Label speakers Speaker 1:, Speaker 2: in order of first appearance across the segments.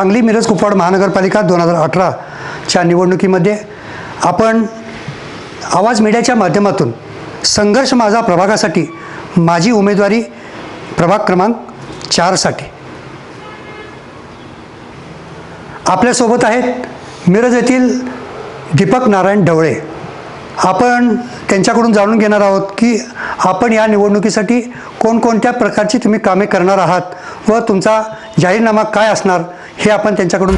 Speaker 1: सांगली मिरज कुपवाड महानगरपालिका दोन हजार अठराच्या निवडणुकीमध्ये आपण आवाज मीडियाच्या माध्यमातून संघर्ष माझा प्रभागासाठी माझी उमेदवारी प्रभाग क्रमांक चारसाठी आपल्यासोबत आहेत मिरज येथील दीपक नारायण ढवळे. आपण त्यांच्याकडून जाणून घेणार आहोत की आपण या निवडणुकीसाठी कोणकोणत्या प्रकारची तुम्ही कामे करणार आहात व तुमचा जाहीरनामा काय असणार हे आपण त्यांच्याकडून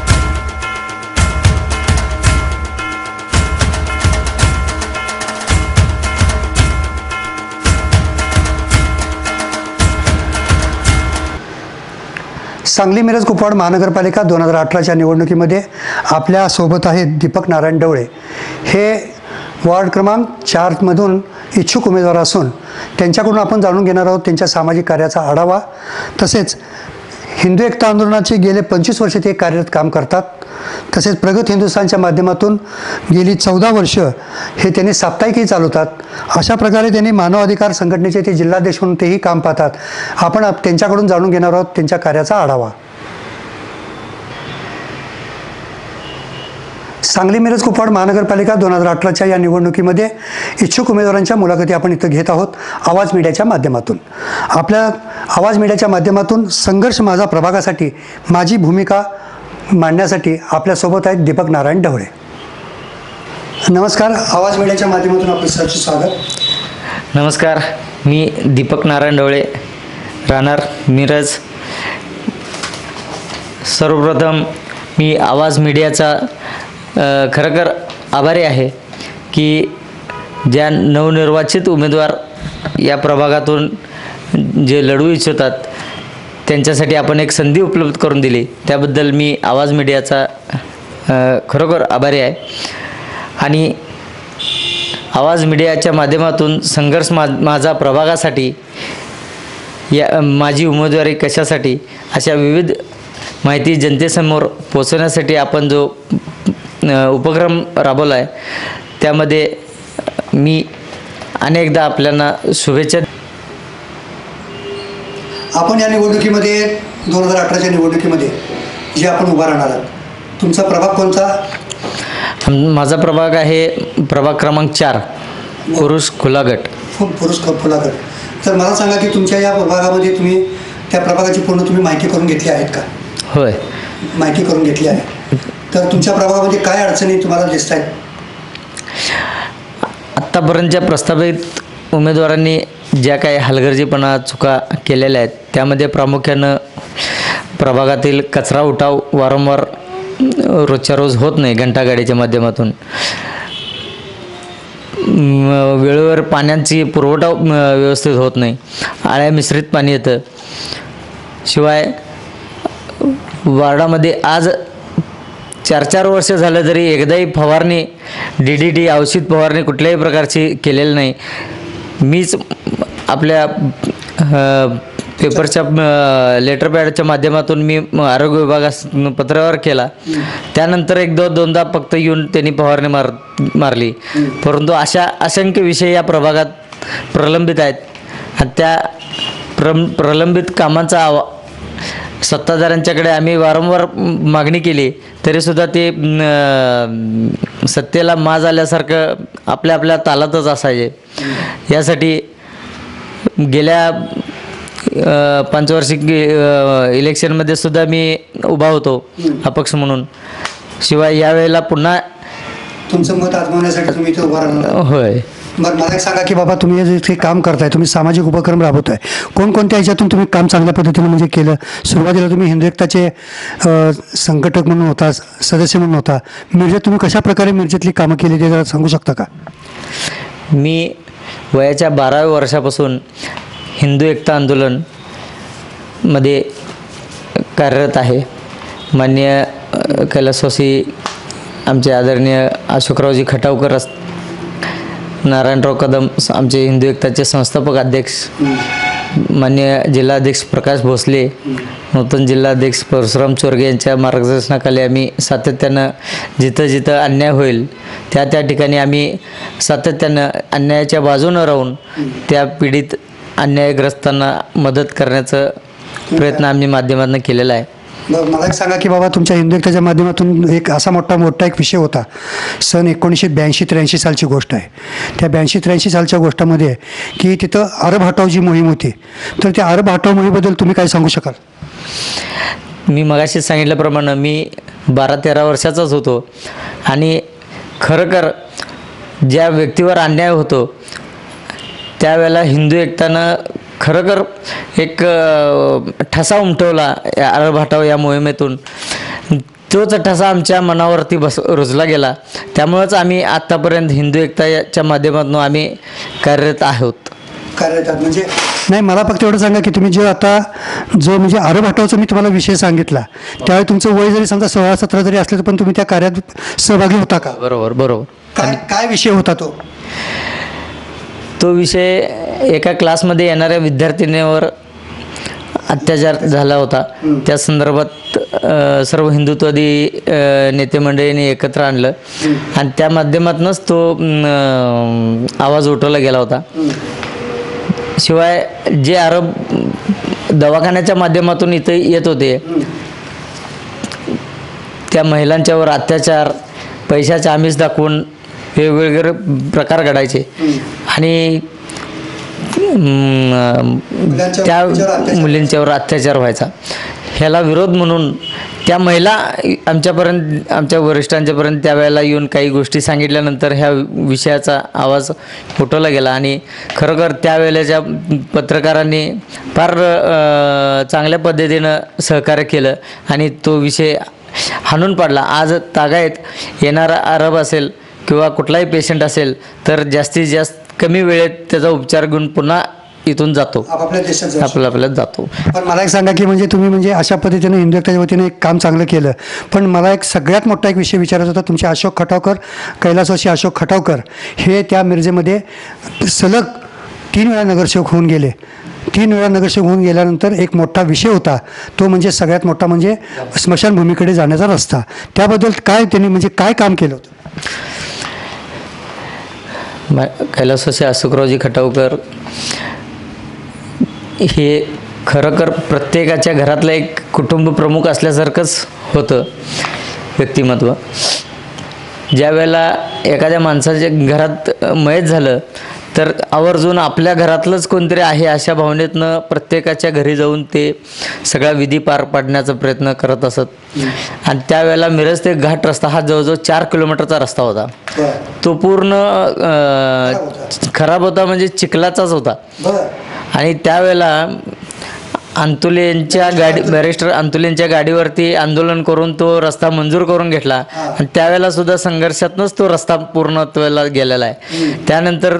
Speaker 1: सांगली मिरज कुपवाड महानगरपालिका दोन हजार अठराच्या निवडणुकीमध्ये आपल्यासोबत आहेत दीपक नारायण डवळे. हे वॉर्ड क्रमांक चारमधून इच्छुक उमेदवार असून त्यांच्याकडून आपण जाणून घेणार आहोत त्यांच्या सामाजिक कार्याचा आढावा. तसेच हिंदू एकता आंदोलनाचे गेले पंचवीस वर्ष ते कार्यरत काम करतात. तसेच प्रगत हिंदुस्थानच्या माध्यमातून गेली चौदा वर्ष हे त्यांनी साप्ताहिकही चालवतात. अशा प्रकारे त्यांनी मानव अधिकार संघटनेचे ते जिल्हाध्यक्ष म्हणून तेही काम पाहतात. आपण आप- त्यांच्याकडून जाणून घेणार आहोत त्यांच्या कार्याचा आढावा. सांगली मिरज कुपवाड महानगरपालिका दोन हजार अठराच्या या निवडणुकीमध्ये इच्छुक उमेदवारांच्या मुलाखती आपण इथं घेत आहोत आवाज मीडियाच्या माध्यमातून. आपल्या आवाज मीडियाच्या माध्यमातून संघर्ष माझा प्रभागासाठी माझी भूमिका मांडण्यासाठी आपल्यासोबत आहेत दीपक नारायण ढवळे. नमस्कार आवाज मीडियाच्या माध्यमातून आपलं सरचे स्वागत.
Speaker 2: नमस्कार मी दीपक नारायण ढवळे राहणार मिरज. सर्वप्रथम मी आवाज मीडियाचा खरोखर आभारी आहे की ज्या नवनिर्वाचित उमेदवार या प्रभागातून जे लढू इच्छितात त्यांच्यासाठी आपण एक संधी उपलब्ध करून दिली. त्याबद्दल मी आवाज मीडियाचा खरोखर आभारी आहे. आणि आवाज मीडियाच्या माध्यमातून संघर्ष मा माझा प्रभागासाठी या माझी उमेदवारी कशासाठी अशा विविध माहिती जनतेसमोर पोचवण्यासाठी आपण जो उपक्रम राबवला आहे त्यामध्ये मी अनेकदा आपल्याला शुभेच्छा
Speaker 1: आपण या निवडणुकीमध्ये दोन हजार अठराच्या निवडणुकीमध्ये जे आपण उभा राहणार आहात तुमचा प्रभाग कोणता?
Speaker 2: माझा प्रभाग आहे प्रभाग क्रमांक चार पुरुष खुला गट
Speaker 1: पुरुष क- फुलागड तर मला सांगा की तुमच्या या प्रभागामध्ये तुम्ही त्या प्रभागाची पूर्ण तुम्ही माहिती करून घेतली आहेत का?
Speaker 2: होय.
Speaker 1: माहिती करून घेतली आहे. तर तुमच्या प्रभागामध्ये काय अडचणी तुम्हाला दिसत आहेत
Speaker 2: आत्तापर्यंतच्या प्रस्तावित उमेदवारांनी ज्या काही हलगर्जीपणा चुका केलेल्या आहेत त्यामध्ये प्रामुख्यानं प्रभागातील कचरा उठाव वारंवार रोजच्या रोज होत नाही घंटागाडीच्या माध्यमातून. वेळेवर पाण्याची पुरवठा व्यवस्थित होत नाही. आळ्या मिश्रित पाणी येतं. शिवाय वार्डामध्ये आज चार चार वर्ष झालं तरी एकदाही फवारणी डी डी टी औषध फवारणी कुठल्याही प्रकारची केलेली नाही. मीच आपल्या पेपरच्या लेटर पॅडच्या माध्यमातून मी म- आरोग्य विभागास पत्रावर केला. त्यानंतर एक दो दोनदा फक्त येऊन त्यांनी फवारणी मार मारली. परंतु अशा असंख्य विषय या प्रभागात प्रलंबित आहेत. आणि त्या प्रम प्रलंबित कामांचा आवा सत्ताधाऱ्यांच्याकडे आम्ही वारंवार मागणी केली तरीसुद्धा ते सत्तेला माज आल्यासारखं आपल्या आपल्या तालातच असायचे. यासाठी गेल्या पंचवार्षिक इलेक्शनमध्ये सुद्धा मी उभा होतो अपक्ष म्हणून. शिवाय यावेळेला पुन्हा
Speaker 1: तुमचं मत आजमावण्यासाठी तुम्ही इथे उभा राहणार.
Speaker 2: होय.
Speaker 1: बरं मला एक सांगा की बाबा तुम्ही जे काही काम करताय तुम्ही सामाजिक उपक्रम राबवताय कोणकोणत्या ह्याच्यातून तुम्ही काम चांगल्या पद्धतीने म्हणजे केलं? सुरुवातीला तुम्ही हिंदू एकताचे संघटक म्हणून होता सदस्य म्हणून होता. मिरजेत तुम्ही कशा प्रकारे मिरजेतली कामं केली ते जरा सांगू शकता का?
Speaker 2: मी वयाच्या बाराव्या वर्षापासून हिंदू एकता आंदोलनमध्ये कार्यरत आहे. मान्य कैलासवासी आमचे आदरणीय अशोकरावजी खटावकर अस नारायणराव कदम आमचे हिंदू एकताचे संस्थापक अध्यक्ष मान्य जिल्हाध्यक्ष प्रकाश भोसले नूतन जिल्हाध्यक्ष परशुराम चोरगे यांच्या मार्गदर्शनाखाली आम्ही सातत्यानं जिथं जिथं अन्याय होईल त्या त्या ठिकाणी आम्ही सातत्यानं अन्यायाच्या बाजूनं राहून त्या पीडित अन्यायग्रस्तांना मदत करण्याचं प्रयत्न आम्ही माध्यमातून केलेला आहे.
Speaker 1: मला एक सांगा की बाबा तुमच्या हिंदू एकताच्या माध्यमातून एक असा मोठा मोठा एक विषय होता. सन एकोणीसशे ब्याऐंशी त्र्याऐंशी सालची गोष्ट आहे. त्या ब्याऐंशी त्र्याऐंशी सालच्या गोष्टामध्ये आहे की तिथं अरब हटाव जी मोहीम होती. तर त्या अरब हटाव मोहीमबद्दल तुम्ही काय सांगू शकाल?
Speaker 2: मी मगाशी सांगितल्याप्रमाणे मी बारा तेरा वर्षाचाच होतो. आणि खरंखर ज्या व्यक्तीवर अन्याय होतो त्यावेळेला हिंदू एकतानं खरोखर एक ठसा उमटवला या अरब हटाव या मोहिमेतून. तोच ठसा आमच्या मनावरती बस रुजला गेला. त्यामुळंच आम्ही आत्तापर्यंत हिंदू एकता याच्या माध्यमातून आम्ही कार्यरत आहोत.
Speaker 1: कार्यरत म्हणजे नाही मला फक्त एवढं सांगा की तुम्ही जो आता जो म्हणजे अरब हटावचा मी तुम्हाला विषय सांगितला त्यावेळी तुमचं वय जरी समजा सोळा सतरा जरी असलं तर पण तुम्ही त्या कार्यात सहभागी होता का?
Speaker 2: बरोबर बरोबर.
Speaker 1: काय काय विषय होता तो?
Speaker 2: तो विषय एका क्लासमध्ये येणाऱ्या विद्यार्थिनीवर अत्याचार झाला होता. त्या संदर्भात सर्व हिंदुत्वादी अ, नेते मंडळींनी एकत्र आणलं. आणि त्या माध्यमातूनच तो आवाज उठवला गेला होता. शिवाय जे अरब दवाखान्याच्या माध्यमातून इथे येत होते त्या महिलांच्यावर अत्याचार पैशाचे आमिष दाखवून वेगवेगळे प्रकार घडायचे. आणि त्या
Speaker 1: मुलींच्यावर अत्याचार.
Speaker 2: व्हायचा. ह्याला विरोध म्हणून त्या महिला आमच्यापर्यंत आमच्या वरिष्ठांच्यापर्यंत त्यावेळेला येऊन काही गोष्टी सांगितल्यानंतर ह्या विषयाचा आवाज उठवला गेला. आणि खरोखर त्यावेळेच्या पत्रकारांनी फार चांगल्या पद्धतीनं सहकार्य केलं आणि तो विषय हाणून पाडला. आज तागायत येणारा अरब असेल किंवा कुठलाही पेशंट असेल तर जास्तीत जास्त कमी वेळेत त्याचा उपचार घेऊन पुन्हा इथून जातो.
Speaker 1: आपापल्या देशात
Speaker 2: आपल्या आपल्यात जातो.
Speaker 1: पण मला एक सांगा की म्हणजे तुम्ही म्हणजे अशा पद्धतीने एकताच्या वतीने एक काम चांगलं केलं. पण मला एक सगळ्यात मोठा एक विषय विचारायचा होता तुमचे अशोक खटावकर कैलासवासी अशोक खटावकर हे त्या मिरजेमध्ये सलग तीन वेळा नगरसेवक होऊन गेले. तीन वेळा नगरसेवक होऊन गेल्यानंतर एक मोठा विषय होता. तो म्हणजे सगळ्यात मोठा म्हणजे स्मशानभूमीकडे जाण्याचा रस्ता. त्याबद्दल काय त्यांनी म्हणजे काय काम केलं होतं?
Speaker 2: कैलासवासी अशोकरावजी खटावकर हे खरोखर प्रत्येकाच्या घरातलं एक कुटुंब प्रमुख असल्यासारखंच होतं व्यक्तिमत्व. ज्या वेळेला एखाद्या माणसाच्या घरात मयत झालं तर आवर्जून आपल्या घरातलंच कोणतरी आहे अशा भावनेतनं प्रत्येकाच्या घरी जाऊन ते सगळा विधी पार पाडण्याचा प्रयत्न करत असत. आणि त्यावेळेला मिरज ते घाट रस्ता हा जवळजवळ चार किलोमीटरचा रस्ता होता. तो पूर्ण खराब होता. म्हणजे चिखलाचाच होता. आणि त्यावेळेला अंतुलेंच्या गाडी बॅरिस्टर अंतुलेंच्या गाडीवरती आंदोलन करून तो रस्ता मंजूर करून घेतला. आणि त्यावेळेला सुद्धा संघर्षातनंच तो रस्ता पूर्णत्वाला गेलेला आहे. त्यानंतर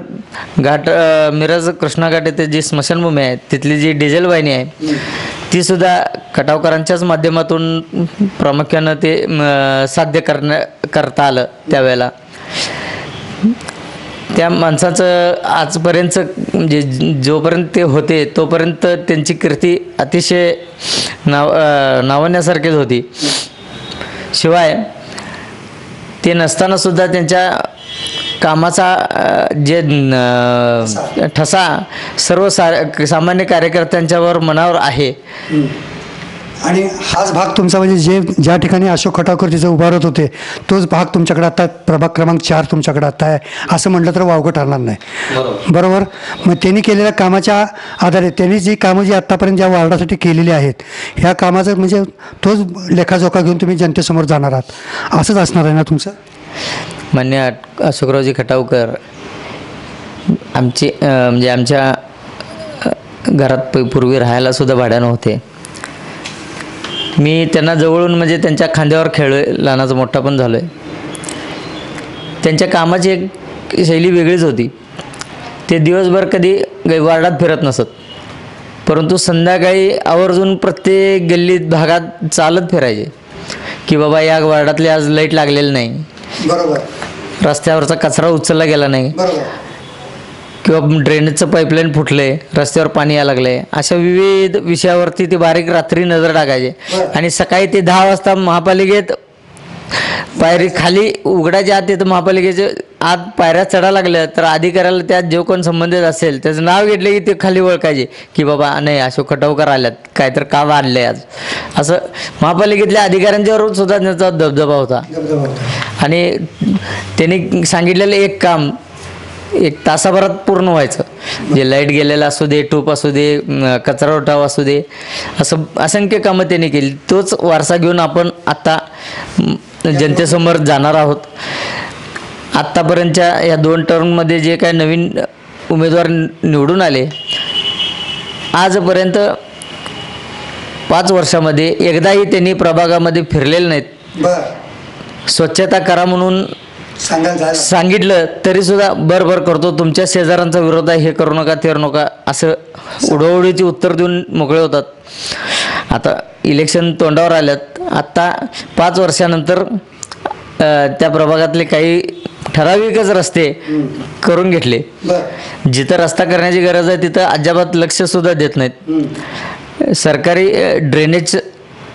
Speaker 2: घाट मिरज कृष्णा घाट येथे जी स्मशानभूमी आहे तिथली जी डिझेल वाहिनी आहे ती सुद्धा खटावकरांच्याच माध्यमातून प्रामुख्यानं ते साध्य करण्या करता आलं त्यावेळेला. त्या माणसाचं आजपर्यंत म्हणजे जोपर्यंत ते होते तोपर्यंत त्यांची कीर्ती अतिशय नाव नावण्यासारखीच होती. शिवाय ते नसताना सुद्धा त्यांच्या कामाचा जे न- ठसा सर्व सा सामान्य कार्यकर्त्यांच्यावर मनावर आहे.
Speaker 1: आणि हाच भाग तुमचा म्हणजे जे ज्या ठिकाणी अशोक खटावकर तिथे उभारत होते तोच भाग तुमच्याकडे आता प्रभाग क्रमांक चार तुमच्याकडे आता आहे असं म्हटलं तर वावगं ठरणार नाही. बरोबर. मग त्यांनी केलेल्या कामाच्या आधारे त्यांनी जी कामं जी आत्तापर्यंत ज्या वार्डासाठी केलेली आहेत ह्या कामाचं म्हणजे तोच लेखाजोखा घेऊन तुम्ही जनतेसमोर जाणार आहात. असंच असणार आहे ना तुमचं?
Speaker 2: मान्य अशोकरावजी खटावकर आमची म्हणजे आमच्या घरात पूर्वी राहायला सुद्धा भाड्यानं होते. मी त्यांना जवळून म्हणजे त्यांच्या खांद्यावर आहे लहानाचा मोठा पण झालो आहे त्यांच्या कामाची एक शैली वेगळीच होती. ते दिवसभर कधी वार्डात फिरत नसत. परंतु संध्याकाळी आवर्जून प्रत्येक गल्लीत भागात चालत फिरायचे. की बाबा या वार्डातले आज लाइट लागलेलं नाही.
Speaker 1: बरोबर.
Speaker 2: रस्त्यावरचा कचरा उचलला गेला नाही.
Speaker 1: बरोबर.
Speaker 2: किंवा ड्रेनेजचं पाईपलाईन फुटले रस्त्यावर पाणी यायला लागले अशा विविध विषयावरती ते बारीक रात्री नजर टाकायचे. आणि सकाळी ते दहा वाजता महापालिकेत पायरी खाली उघडायच्या आत तिथं महापालिकेचे आत पायऱ्या चढा लागल्या तर अधिकाऱ्याला त्यात जो कोण संबंधित असेल त्याचं नाव घेतलं की ते खाली ओळखायचे की बाबा नाही अशोक खटावकर आल्यात काय तर का आणलंय आज. असं महापालिकेतल्या अधिकाऱ्यांच्यावर सुद्धा त्यांचा दबदबा होता. आणि त्यांनी सांगितलेलं एक काम एक तासाभरात पूर्ण व्हायचं. जे लाइट गेलेलं असू दे टूप असू दे कचरा उठाव असू दे असं असंख्य कामं त्यांनी केली. तोच वारसा घेऊन आपण आत्ता जनतेसमोर जाणार आहोत. आत्तापर्यंतच्या या दोन टर्ममध्ये जे काय नवीन उमेदवार निवडून आले आजपर्यंत पाच वर्षामध्ये एकदाही त्यांनी प्रभागामध्ये फिरलेले नाहीत. स्वच्छता करा म्हणून
Speaker 1: सांगायला
Speaker 2: सांगितलं तरी सुद्धा बर बर करतो. तुमच्या शेजाऱ्यांचा विरोध आहे हे करू नका ते करू नका. असं उडवडीची उत्तर देऊन मोकळे होतात. आता इलेक्शन तोंडावर आल्यात. आत्ता पाच वर्षानंतर त्या प्रभागातले काही ठराविकच रस्ते करून घेतले. जिथं रस्ता करण्याची गरज आहे तिथं अजिबात लक्ष सुद्धा देत नाहीत. सरकारी ड्रेनेज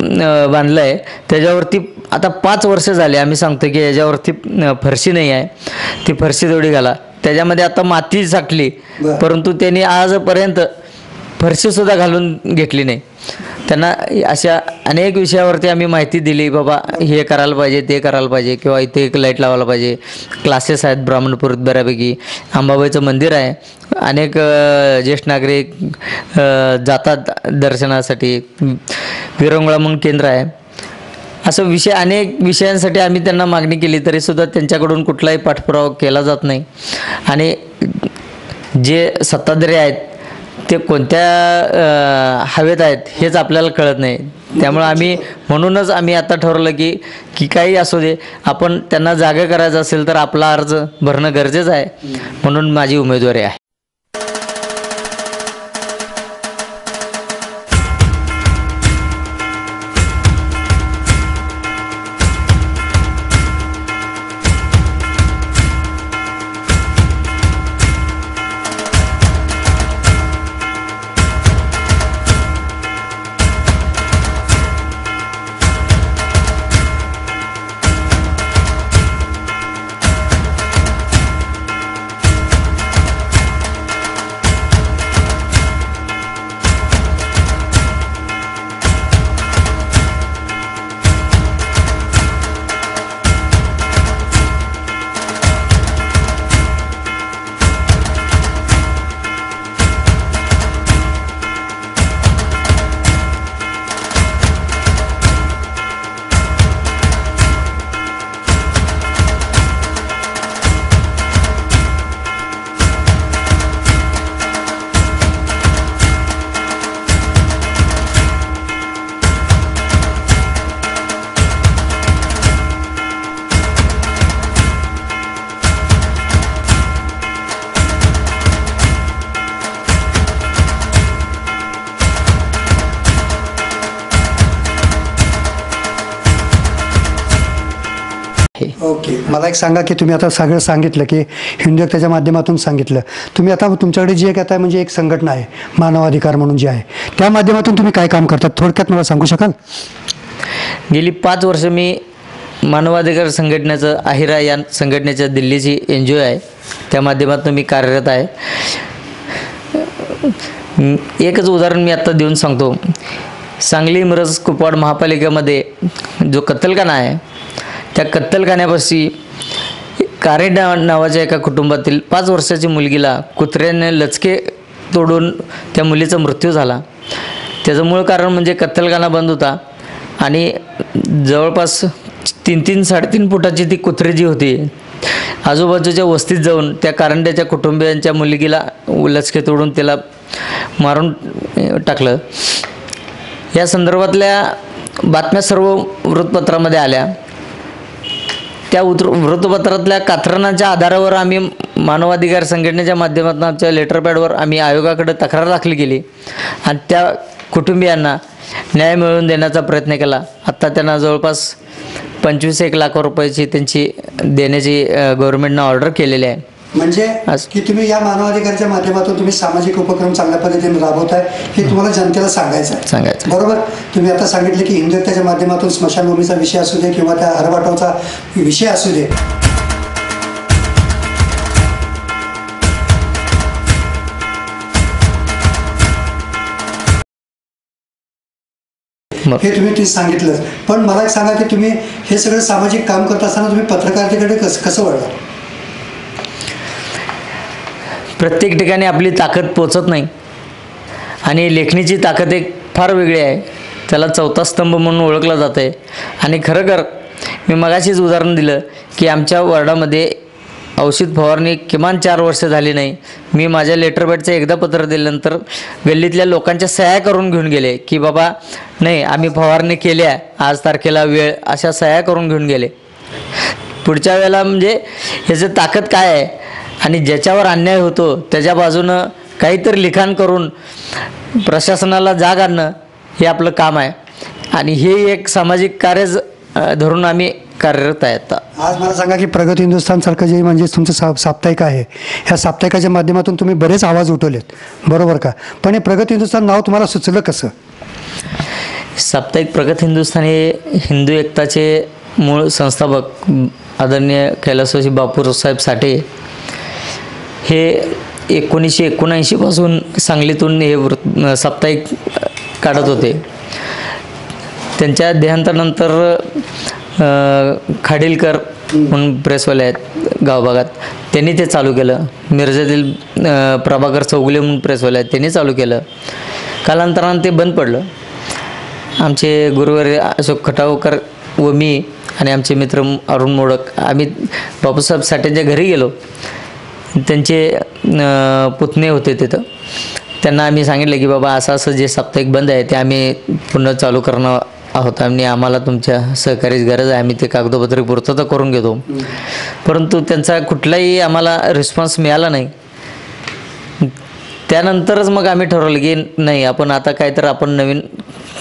Speaker 2: बांधलं आहे त्याच्यावरती आता पाच वर्ष झाले आम्ही सांगतो की याच्यावरती फरशी नाही आहे. ती फरशी तेवढी घाला. त्याच्यामध्ये आता माती साठली. परंतु त्यांनी आजपर्यंत फरशीसुद्धा घालून घेतली नाही. त्यांना अशा अनेक विषयावरती आम्ही माहिती दिली बाबा हे करायला पाहिजे ते करायला पाहिजे किंवा इथे एक लाइट लावायला पाहिजे. क्लासेस आहेत ब्राह्मणपुरीत बऱ्यापैकी. अंबाबाईचं मंदिर आहे. अनेक ज्येष्ठ नागरिक जातात दर्शनासाठी. विरंगुळा म्हणून केंद्र आहे. असं विषय अनेक विषयांसाठी आम्ही त्यांना मागणी केली तरी सुद्धा त्यांच्याकडून कुठलाही पाठपुरावा केला जात नाही. आणि जे सत्ताधारी आहेत ते कोणत्या हवेत आहेत हेच आपल्याला कळत नाही. त्यामुळं आम्ही म्हणूनच आम्ही आता ठरवलं की की काही असू दे आपण त्यांना जागा करायचं असेल तर आपला अर्ज भरणं गरजेचं आहे. म्हणून माझी उमेदवारी आहे.
Speaker 1: मला एक सांगा की तुम्ही आता सगळं सांगितलं की हिंदू एकताच्या माध्यमातून सांगितलं. तुम्ही आता तुमच्याकडे जी एक आता म्हणजे एक संघटना आहे मानवाधिकार म्हणून जी आहे त्या माध्यमातून तुम्ही काय काम करतात? थोडक्यात मला सांगू शकाल?
Speaker 2: गेली पाच वर्ष मी मानवाधिकार संघटनेचं आहिरा या संघटनेच्या दिल्लीची एन जी ओ आहे. त्या माध्यमातून मी कार्यरत आहे. एकच उदाहरण मी आत्ता देऊन सांगतो. सांगली मिरज कुपवाड महापालिकेमध्ये जो कत्तलखाना आहे त्या कत्तलखान्यापाशी कारे नावाच्या एका कुटुंबातील पाच वर्षाची मुलगीला कुत्र्याने लचके तोडून त्या मुलीचा मृत्यू झाला. त्याचं मूळ कारण म्हणजे कत्तलखाना बंद होता आणि जवळपास तीन तीन साडेतीन फुटाची ती कुत्री जी होती आजूबाजूच्या वस्तीत जाऊन त्या कारंड्याच्या कुटुंबियांच्या मुलगीला लचके तोडून त्याला मारून टाकलं. या संदर्भातल्या बातम्या सर्व वृत्तपत्रामध्ये आल्या. त्या उत्र वृत्तपत्रातल्या कात्रणाच्या आधारावर आम्ही मानवाधिकार संघटनेच्या माध्यमातून आमच्या लेटरपॅडवर आम्ही आयोगाकडे तक्रार दाखल केली. आणि त्या कुटुंबियांना न्याय मिळवून देण्याचा प्रयत्न केला. आत्ता त्यांना जवळपास पंचवीस एक लाख रुपयाची त्यांची देण्याची गव्हर्मेंटनं ऑर्डर केलेली आहे.
Speaker 1: म्हणजे की तुम्ही या मानवाधिकाराच्या माध्यमातून तुम्ही सामाजिक उपक्रम चांगल्या पद्धतीने राबवताय हे तुम्हाला जनतेला सांगायचं आहे
Speaker 2: सांगायचं
Speaker 1: बरोबर? तुम्ही आता सांगितले की हिंदुत्वाच्या माध्यमातून स्मशानभूमीचा विषय असू दे किंवा त्या हरवाटोचा विषय असू दे. हे तुम्ही ते सांगितलं पण मला एक सांगा की तुम्ही हे सगळं सामाजिक काम करत असताना तुम्ही पत्रकारितेकडे कसं कसं वळलं
Speaker 2: प्रत्येक ठिकाणी आपली ताकद पोचत नाही. आणि लेखणीची ताकद एक फार वेगळी आहे. त्याला चौथा स्तंभ म्हणून ओळखला जातं आहे आणि खरं मी मगाशीच उदाहरण दिलं की आमच्या वॉर्डामध्ये औषध फवारणी किमान चार वर्ष झाली नाही. मी माझ्या लेटर एकदा पत्र दिल्यानंतर गल्लीतल्या लोकांच्या सह्या करून घेऊन गेले की बाबा नाही आम्ही फवारणी केल्या आज तारखेला वेळ अशा सह्या करून घेऊन गेले. पुढच्या वेळेला म्हणजे ह्याचं ताकद काय आहे? आणि ज्याच्यावर अन्याय होतो त्याच्या बाजूनं काहीतरी लिखाण करून प्रशासनाला जाग आणणं हे आपलं काम आहे. आणि हे एक सामाजिक कार्यच अ, धरून आम्ही कार्यरत आहे आता.
Speaker 1: आज मला सांगा की प्रगत हिंदुस्थानसारखं जे म्हणजे तुमचं सा साप्ताहिक आहे. ह्या साप्ताहिकाच्या माध्यमातून तुम्ही बरेच आवाज उठवलेत. बरोबर का? पण हे प्रगत हिंदुस्थान नाव तुम्हाला सुचलं कसं?
Speaker 2: साप्ताहिक प्रगत हिंदुस्थान हे हिंदू एकताचे मूळ संस्थापक आदरणीय कैलासवासी बापूसाहेब साठे हे एकोणीसशे एकोणऐंशीपासून सांगलीतून हे वृत्त साप्ताहिक काढत होते. त्यांच्या देहांतानंतर खाडीलकर म्हणून प्रेसवाले आहेत गावभागात त्यांनी ते चालू केलं. मिरजेतील प्रभाकर चौगुले म्हणून प्रेसवाले आहेत त्यांनी चालू केलं. कालांतरानं ते बंद पडलं. आमचे गुरुवारी अशोक खटावकर व मी आणि आमचे मित्र अरुण मोडक आम्ही बापूसाहेब साठेंच्या घरी गेलो. त्यांचे पुतणे होते तिथं. त्यांना आम्ही सांगितलं की बाबा असं असं जे साप्ताहिक बंद आहे ते आम्ही पुन्हा चालू करणार आहोत. आणि आम्हाला तुमच्या सहकार्याची गरज आहे. आम्ही ते कागदोपत्री पूर्तता करून घेतो. परंतु त्यांचा कुठलाही आम्हाला रिस्पॉन्स मिळाला नाही. त्यानंतरच मग आम्ही ठरवलं की नाही आपण आता काय तर आपण नवीन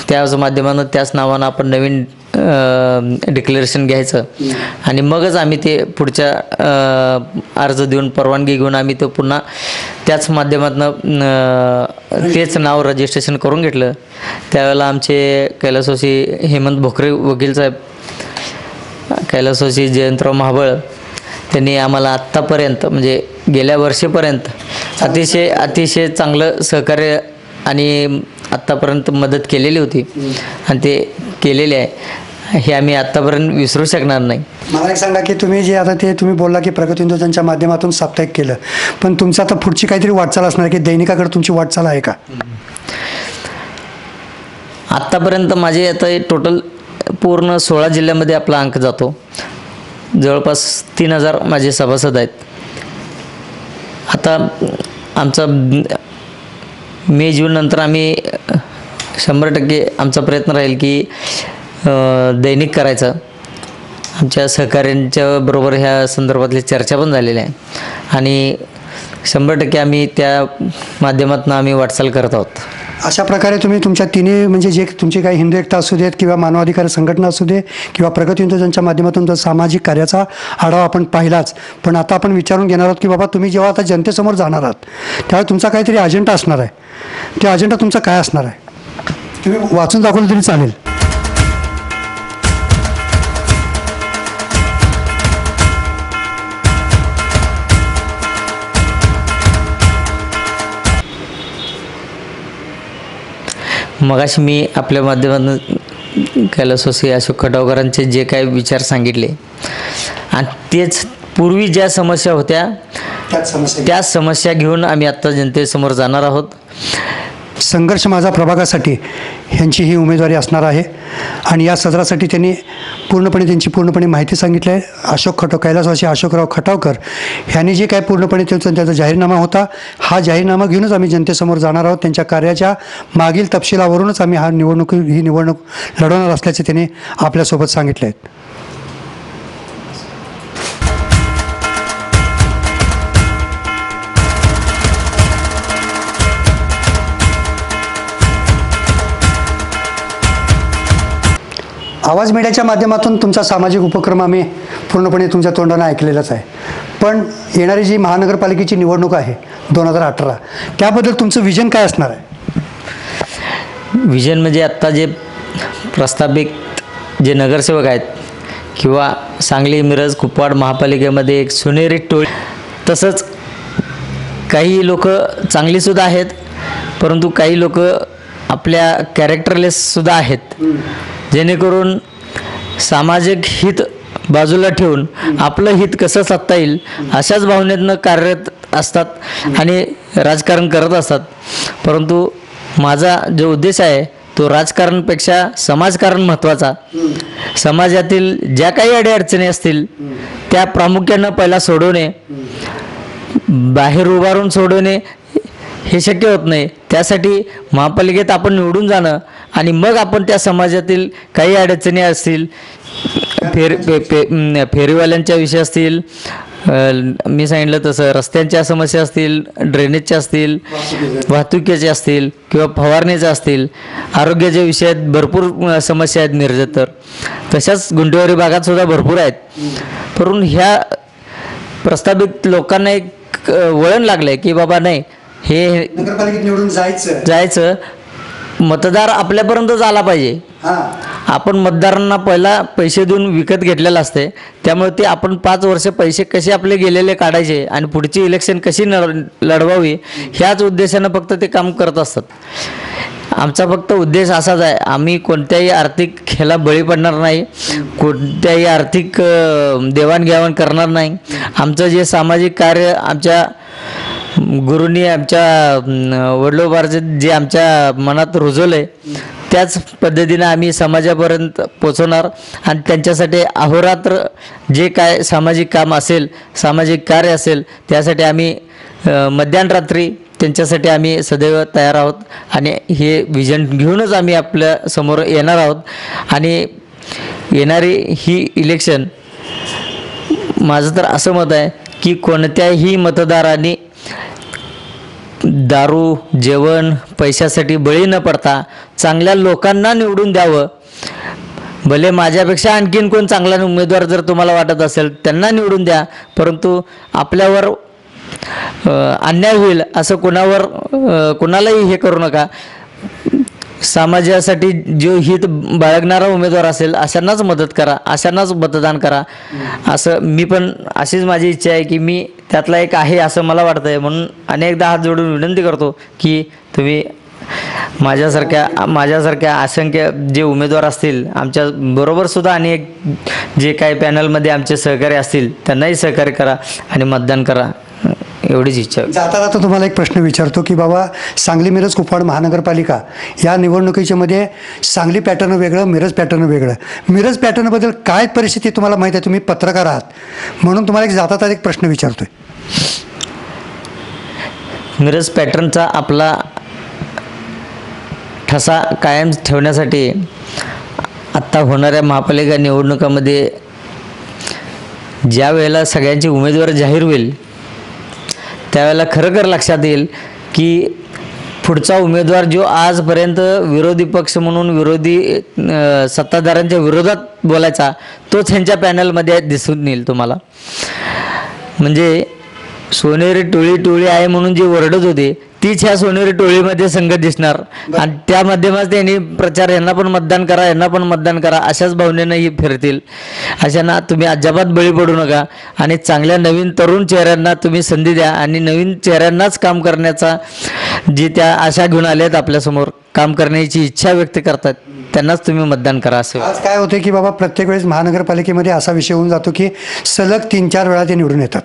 Speaker 2: त्याच माध्यमानं त्याच नावानं आपण नवीन डिक्लेरेशन घ्यायचं. आणि मगच आम्ही ते पुढच्या अर्ज देऊन परवानगी घेऊन आम्ही तो पुन्हा त्याच माध्यमातनं तेच नाव रजिस्ट्रेशन करून घेतलं. त्यावेळेला आमचे कैलासोशी हेमंत भोकरे वकील साहेब कैलासवासी जयंतराव महाबळ त्यांनी आम्हाला आत्तापर्यंत म्हणजे गेल्या वर्षीपर्यंत अतिशय अतिशय चांगलं सहकार्य आणि आत्तापर्यंत मदत केलेली होती. आणि ते केलेले आहे. हे आम्ही आत्तापर्यंत विसरू शकणार नाही.
Speaker 1: मला एक सांगा की तुम्ही जे आता ते तुम्ही बोलला की प्रगत हिंदुस्थानच्या माध्यमातून साप्ताहिक केलं. पण तुमचं आता पुढची काहीतरी वाटचाल असणार की दैनिकाकडे तुमची वाटचाल आहे का?
Speaker 2: आत्तापर्यंत माझे आता टोटल पूर्ण सोळा जिल्ह्यामध्ये आपला अंक जातो. जवळपास तीन हजार माझे सभासद आहेत. आता आमचा मे जूननंतर आम्ही शंभर टक्के आमचा प्रयत्न राहील की दैनिक करायचं. आमच्या सहकाऱ्यांच्या बरोबर ह्या संदर्भातली चर्चा पण झालेल्या आहे आणि शंभर टक्के आम्ही त्या माध्यमातून आम्ही वाटचाल करत आहोत.
Speaker 1: अशा प्रकारे तुम्ही तुमच्या तिन्ही म्हणजे जे तुमची काही हिंदू एकता असू देत किंवा मानवाधिकार संघटना असू दे किंवा प्रगत माध्यमातून तर सामाजिक कार्याचा आढावा आपण पाहिलाच पण आता आपण विचारून घेणार आहोत की बाबा तुम्ही जेव्हा आता जनतेसमोर जाणार आहात त्यावेळी तुमचा काहीतरी अजेंडा असणार आहे. त्या अजेंडा तुमचा काय असणार आहे? तुम्ही वाचून दाखवलं तरी चालेल.
Speaker 2: मगाशी मी आपल्या माध्यमातून कैलासवासी अशोक खटावकरांचे जे काही विचार सांगितले. आणि तेच पूर्वी ज्या समस्या होत्या त्या समस्या घेऊन आम्ही आत्ता जनतेसमोर जाणार आहोत.
Speaker 1: संघर्ष माझा प्रभागासाठी ह्यांची ही उमेदवारी असणार आहे. आणि या सदरासाठी त्यांनी पूर्णपणे त्यांची पूर्णपणे माहिती सांगितली आहे. अशोक खटो कैलासवासी अशोकराव खटावकर ह्यांनी जे काय पूर्णपणे त्यांचा त्याचा जाहीरनामा होता हा जाहीरनामा घेऊनच आम्ही जनतेसमोर जाणार आहोत. त्यांच्या कार्याच्या मागील तपशिलावरूनच आम्ही हा निवडणूक ही निवडणूक लढवणार असल्याचे त्यांनी आपल्यासोबत सांगितले आहेत. आवाज मीडियाच्या माध्यमातून तुमचा सामाजिक उपक्रम आम्ही पूर्णपणे तुमच्या तोंडानं ऐकलेलाच आहे. पण येणारी जी महानगरपालिकेची निवडणूक आहे दोन हजार अठरा त्याबद्दल तुमचं विजन काय असणार आहे?
Speaker 2: विजन म्हणजे आत्ता जे प्रस्थापित जे नगरसेवक आहेत किंवा सांगली मिरज कुपवाड महापालिकेमध्ये एक सोनेरी टोळी तसंच काही लोक चांगलीसुद्धा आहेत परंतु काही लोक आपल्या कॅरेक्टरलेससुद्धा आहेत. जेणेकरून सामाजिक हित बाजूला ठेवून आपलं हित कसं साधता येईल अशाच भावनेतनं कार्यरत असतात आणि राजकारण करत असतात. परंतु माझा जो उद्देश आहे तो राजकारणपेक्षा समाजकारण महत्त्वाचा. समाजातील ज्या काही अडीअडचणी असतील त्या प्रामुख्यानं पहिला सोडवणे बाहेर उभारून सोडवणे हे शक्य होत नाही. त्यासाठी महापालिकेत आपण निवडून जाणं आणि मग आपण त्या समाजातील काही अडचणी असतील फेर फे फे फेरीवाल्यांच्या विषय असतील मी सांगितलं तसं रस्त्यांच्या समस्या असतील ड्रेनेजच्या असतील वाहतुकीच्या असतील किंवा फवारणीच्या असतील आरोग्याच्या विषयात भरपूर समस्या आहेत मिरजेत तर तशाच गुंटेवारी भागात सुद्धा भरपूर आहेत. परंतु ह्या प्रस्तावित लोकांना एक वळण लागलं आहे की बाबा नाही हे
Speaker 1: नगरपालिकेत निवडून जायचं.
Speaker 2: जायचं. मतदार आपल्यापर्यंतच आला पाहिजे.
Speaker 1: हां.
Speaker 2: आपण मतदारांना पहिला पैसे देऊन विकत घेतलेलं असते. त्यामुळे ते आपण पाच वर्ष पैसे कसे आपले गेलेले काढायचे आणि पुढची इलेक्शन कशी लढ लढवावी ह्याच उद्देशानं फक्त ते काम करत असतात. आमचा फक्त उद्देश असाच आहे. आम्ही कोणत्याही आर्थिक ह्याला बळी पडणार नाही. कोणत्याही आर्थिक अ, देवाणघेवाण करणार नाही. आमचं जे सामाजिक कार्य आमच्या गुरुंनी आमच्या अं, जे आमच्या मनात रुजवलं आहे त्याच पद्धतीनं आम्ही समाजापर्यंत पोचवणार आणि त्यांच्यासाठी अहोरात्र जे काय सामाजिक काम असेल सामाजिक कार्य असेल त्यासाठी आम्ही अं, रात्री त्यांच्यासाठी आम्ही सदैव तयार आहोत आणि हे विजन घेऊनच आम्ही आपल्यासमोर येणार आहोत. आणि येणारी ही इलेक्शन माझं तर असं मत आहे की कोणत्याही मतदारांनी दारू जेवण पैशासाठी बळी न पडता चांगल्या लोकांना निवडून द्यावं. भले माझ्यापेक्षा आणखीन कोण चांगला उमेदवार जर तुम्हाला वाटत असेल त्यांना निवडून द्या. परंतु आपल्यावर अन्याय होईल असं कुणावर कुणालाही हे करू नका. समाजासाठी जो हित बाळगणारा उमेदवार असेल अशांनाच मदत करा अशांनाच मतदान करा. असं मी पण अशीच माझी इच्छा आहे की मी त्यातला एक आहे असं मला वाटतं आहे म्हणून अनेकदा हात जोडून विनंती करतो की तुम्ही माझ्यासारख्या माझ्यासारख्या असंख्य जे उमेदवार असतील आमच्या बरोबर सुद्धा अनेक जे काही पॅनलमध्ये आमचे सहकारी असतील त्यांनाही सहकार्य करा आणि मतदान करा. एवढीच इच्छा.
Speaker 1: जाता जाता तुम्हाला एक प्रश्न विचारतो की बाबा सांगली मिरज कुपवाड महानगरपालिका या निवडणुकीच्या मध्ये सांगली पॅटर्न वेगळं मिरज पॅटर्न वेगळं. मिरज पॅटर्नबद्दल काय परिस्थिती तुम्हाला माहीत आहे? तुम्ही पत्रकार आहात. म्हणून तुम्हाला एक जाता जाता एक प्रश्न विचारतोय.
Speaker 2: मिरज पॅटर्नचा आपला ठसा कायम ठेवण्यासाठी आत्ता होणाऱ्या महापालिका निवडणुकामध्ये ज्या वेळेला सगळ्यांची उमेदवार जाहीर होईल त्यावेळेला खरं लक्षात येईल की पुढचा उमेदवार जो आजपर्यंत विरोधी पक्ष म्हणून विरोधी सत्ताधाऱ्यांच्या विरोधात बोलायचा तोच ह्यांच्या पॅनलमध्ये दिसून येईल तुम्हाला. म्हणजे सोनेरी टोळी टोळी आहे म्हणून जे ओरडत होते तीच ह्या सोनेरी टोळीमध्ये संगत दिसणार. आणि त्या माध्यमात त्यांनी प्रचार यांना पण मतदान करा यांना पण मतदान करा अशाच भावनेनं ही फिरतील. अशांना तुम्ही अजिबात बळी पडू नका आणि चांगल्या नवीन तरुण चेहऱ्यांना तुम्ही संधी द्या आणि नवीन चेहऱ्यांनाच काम करण्याचा जी त्या आशा घेऊन आल्यात आपल्यासमोर काम करण्याची इच्छा व्यक्त करतात त्यांनाच तुम्ही मतदान करा असं.
Speaker 1: आज काय होते की बाबा प्रत्येक वेळेस महानगरपालिकेमध्ये असा विषय होऊन जातो की सलग तीन चार वेळा ते निवडून येतात.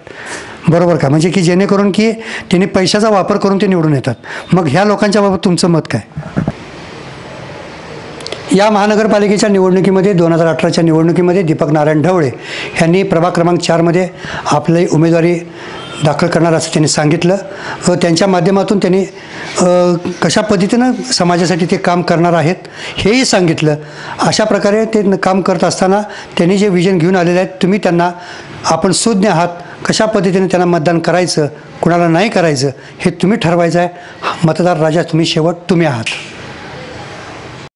Speaker 1: बरोबर का? म्हणजे की जेणेकरून की त्यांनी पैशाचा वापर करून ते निवडून येतात. मग ह्या लोकांच्या बाबत तुमचं मत काय? या महानगरपालिकेच्या निवडणुकीमध्ये दोन हजार अठराच्या निवडणुकीमध्ये दीपक नारायण ढवळे यांनी प्रभाग क्रमांक चारमध्ये आपली उमेदवारी दाखल करणार असं त्यांनी सांगितलं. व त्यांच्या माध्यमातून त्यांनी कशा पद्धतीनं समाजासाठी ते काम करणार आहेत हेही सांगितलं. अशा प्रकारे ते न- काम करत असताना त्यांनी जे विजन घेऊन आलेले आहेत तुम्ही त्यांना आपण सुज्ञ आहात कशा पद्धतीने त्यांना मतदान करायचं कुणाला नाही करायचं हे तुम्ही ठरवायचं आहे. मतदार राजा तुम्ही शेवट तुम्ही आहात.